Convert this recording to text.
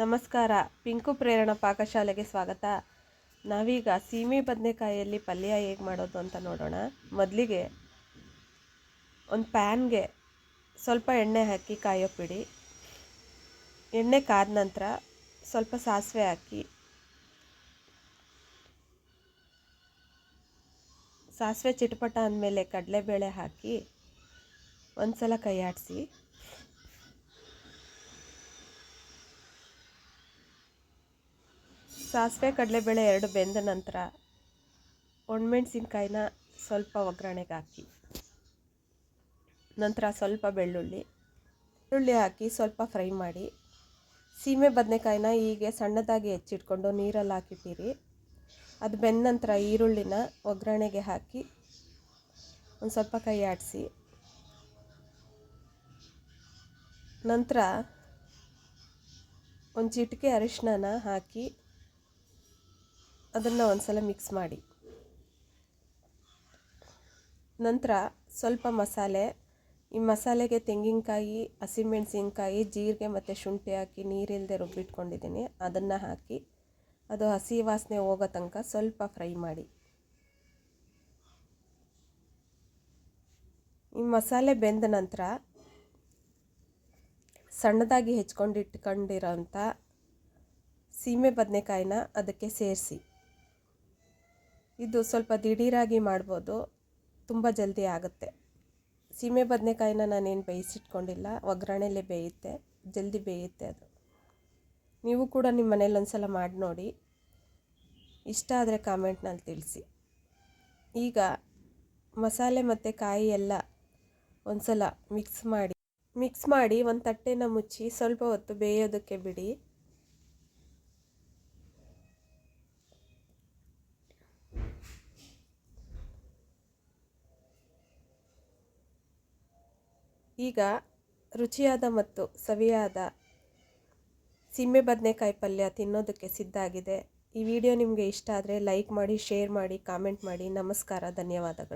ನಮಸ್ಕಾರ. ಪಿಂಕು ಪ್ರೇರಣ ಪಾಕಶಾಲೆಗೆ ಸ್ವಾಗತ. ನಾವೀಗ ಸೀಮೆ ಬದನೆಕಾಯಿಯಲ್ಲಿ ಪಲ್ಯ ಹೇಗೆ ಮಾಡೋದು ಅಂತ ನೋಡೋಣ. ಮೊದಲಿಗೆ ಒಂದು ಪ್ಯಾನ್ಗೆ ಸ್ವಲ್ಪ ಎಣ್ಣೆ ಹಾಕಿ ಕಾಯೋಕ್ಬಿಡಿ ಎಣ್ಣೆ ಕಾದ ನಂತರ ಸ್ವಲ್ಪ ಸಾಸಿವೆ ಹಾಕಿ. ಸಾಸಿವೆ ಚಿಟಪಟ ಅಂದಮೇಲೆ ಕಡಲೆಬೇಳೆ ಹಾಕಿ ಒಂದು ಸಲ ಕೈ ಆಡಿಸಿ ಸಾಸಿವೆ ಕಡಲೆಬೇಳೆ ಎರಡು ಬೆಂದ ನಂತರ ಒಣಮೆಣ್ಸಿನ್ಕಾಯಿನ ಸ್ವಲ್ಪ ಒಗ್ಗರಣೆಗೆ ಹಾಕಿ. ನಂತರ ಸ್ವಲ್ಪ ಬೆಳ್ಳುಳ್ಳಿ. ಬೆಳ್ಳುಳ್ಳಿ ಹಾಕಿ ಸ್ವಲ್ಪ ಫ್ರೈ ಮಾಡಿ. ಸೀಮೆ ಬದನೆಕಾಯಿನ ಹೀಗೆ ಸಣ್ಣದಾಗಿ ಹೆಚ್ಚಿಟ್ಕೊಂಡು ನೀರಲ್ಲಿ ಹಾಕಿಟ್ಟಿರಿ. ಅದು ಬೆಂದ ನಂತರ ಈರುಳ್ಳಿನ ಒಗ್ಗರಣೆಗೆ ಹಾಕಿ ಒಂದು ಸ್ವಲ್ಪ ಕೈ ಆಡಿಸಿ. ನಂತರ ಒಂದು ಚಿಟಿಕೆ ಅರಿಶಿನ ಹಾಕಿ ಅದನ್ನು ಒಂದು ಸಲ ಮಿಕ್ಸ್ ಮಾಡಿ. ನಂತರ ಸ್ವಲ್ಪ ಮಸಾಲೆ, ಈ ಮಸಾಲೆಗೆ ತೆಂಗಿನಕಾಯಿ ಹಸಿಮೆಣಸಿನ್ಕಾಯಿ ಜೀರಿಗೆ ಮತ್ತು ಶುಂಠಿ ಹಾಕಿ ನೀರಿಲ್ಲದೆ ರುಬ್ಬಿಟ್ಕೊಂಡಿದ್ದೀನಿ. ಅದನ್ನು ಹಾಕಿ ಅದು ಹಸಿ ವಾಸನೆ ಹೋಗೋ ತನಕ ಸ್ವಲ್ಪ ಫ್ರೈ ಮಾಡಿ. ಈ ಮಸಾಲೆ ಬೆಂದ ನಂತರ ಸಣ್ಣದಾಗಿ ಹೆಚ್ಕೊಂಡಿಟ್ಕೊಂಡಿರೋಂಥ ಸೀಮೆ ಬದನೆಕಾಯಿನ ಅದಕ್ಕೆ ಸೇರಿಸಿ. ಇದು ಸ್ವಲ್ಪ ದಿಢೀರಾಗಿ ಮಾಡ್ಬೋದು. ತುಂಬ ಜಲ್ದಿ ಆಗುತ್ತೆ. ಸೀಮೆ ಬದನೆಕಾಯಿನ ನಾನೇನು ಬೇಯಿಸಿಟ್ಕೊಂಡಿಲ್ಲ. ಒಗ್ಗರಣೆಲೆ ಬೇಯುತ್ತೆ. ಜಲ್ದಿ ಬೇಯುತ್ತೆ ಅದು. ನೀವು ಕೂಡ ನಿಮ್ಮ ಮನೇಲಿ ಒಂದು ಸಲ ಮಾಡಿ ನೋಡಿ. ಇಷ್ಟ ಆದರೆ ಕಾಮೆಂಟ್ನಲ್ಲಿ ತಿಳಿಸಿ. ಈಗ ಮಸಾಲೆ ಮತ್ತು ಕಾಯಿ ಎಲ್ಲ ಒಂದು ಸಲ ಮಿಕ್ಸ್ ಮಾಡಿ ಮಿಕ್ಸ್ ಮಾಡಿ ಒಂದು ತಟ್ಟೆನ ಮುಚ್ಚಿ ಸ್ವಲ್ಪ ಹೊತ್ತು ಬೇಯೋದಕ್ಕೆ ಬಿಡಿ. ಈಗ ರುಚಿಯಾದ ಮತ್ತು ಸವಿಯಾದ ಸಿಮ್ಮೆ ಬದನೆಕಾಯಿ ಪಲ್ಯ ತಿನ್ನೋದಕ್ಕೆ ಸಿದ್ಧ ಆಗಿದೆ. ಈ ವಿಡಿಯೋ ನಿಮಗೆ ಇಷ್ಟ ಆದರೆ ಲೈಕ್ ಮಾಡಿ, ಶೇರ್ ಮಾಡಿ, ಕಾಮೆಂಟ್ ಮಾಡಿ. ನಮಸ್ಕಾರ, ಧನ್ಯವಾದಗಳು.